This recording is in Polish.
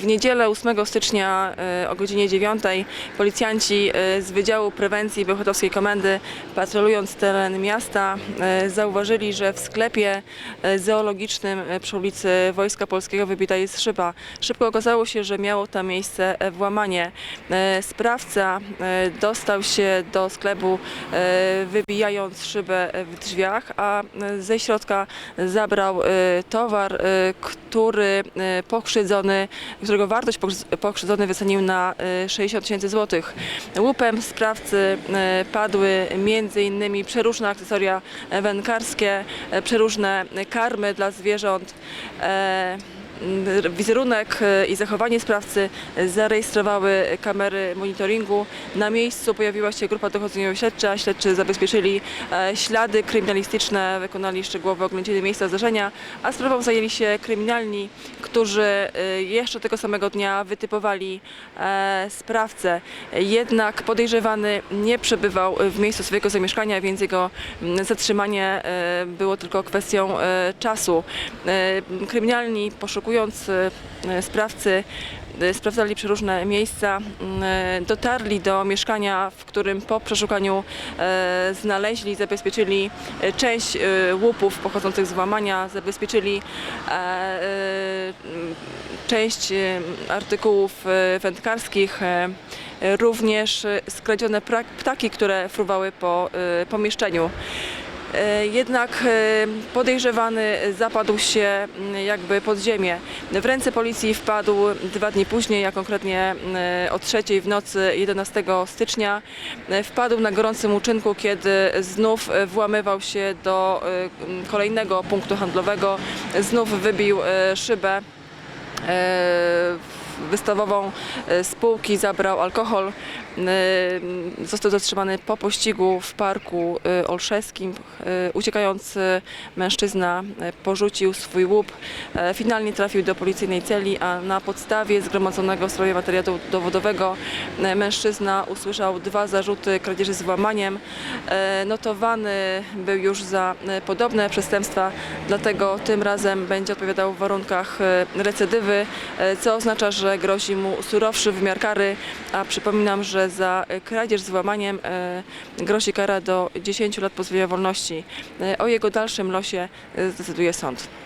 W niedzielę 8 stycznia e, o godzinie 9 policjanci e, z Wydziału Prewencji Bełchatowskiej Komendy patrolując teren miasta e, zauważyli, że w sklepie zoologicznym przy ulicy Wojska Polskiego wybita jest szyba. Szybko okazało się, że miało tam miejsce włamanie. Sprawca dostał się do sklepu wybijając szybę w drzwiach, a ze środka zabrał towar, który pokrzywdzony którego wartość pokrzy- pokrzywdzony wycenił na e, 60 tysięcy złotych. Łupem sprawcy e, padły m.in. przeróżne akcesoria wędkarskie, e, przeróżne karmy dla zwierząt. E, m, Wizerunek e, i zachowanie sprawcy e, zarejestrowały kamery monitoringu. Na miejscu pojawiła się grupa dochodzeniowo-śledcza. Śledczy zabezpieczyli e, ślady kryminalistyczne, wykonali szczegółowe oględziny miejsca zdarzenia, a sprawą zajęli się kryminalni, którzy jeszcze tego samego dnia wytypowali sprawcę. Jednak podejrzewany nie przebywał w miejscu swojego zamieszkania, więc jego mm, zatrzymanie było tylko kwestią czasu. Kryminalni poszukując e, sprawcy e, sprawdzali przeróżne miejsca, dotarli do mieszkania, w którym po przeszukaniu e, znaleźli, zabezpieczyli e, część e, łupów pochodzących z włamania, zabezpieczyli część artykułów wędkarskich, również skradzione ptaki, które fruwały po pomieszczeniu. E, Jednak e, podejrzewany zapadł się jakby pod ziemię. W ręce policji wpadł dwa dni później, a konkretnie e, o trzeciej w nocy 11 stycznia. Wpadł na gorącym uczynku, kiedy znów włamywał się do kolejnego punktu handlowego. Znów wybił szybę wystawową e, spółki, zabrał alkohol. E, Został zatrzymany po pościgu w parku e, olszewskim. Uciekając mężczyzna porzucił swój łup. Finalnie trafił do policyjnej celi, a na podstawie zgromadzonego w sprawie materiału dowodowego mężczyzna usłyszał dwa zarzuty kradzieży z włamaniem. Notowany był już za podobne przestępstwa, dlatego tym razem będzie odpowiadał w warunkach recydywy, co oznacza, że grozi mu surowszy wymiar kary, a przypominam, że za e, kradzież z włamaniem e, grozi kara do 10 lat pozbawienia wolności. E, O jego dalszym losie zdecyduje sąd.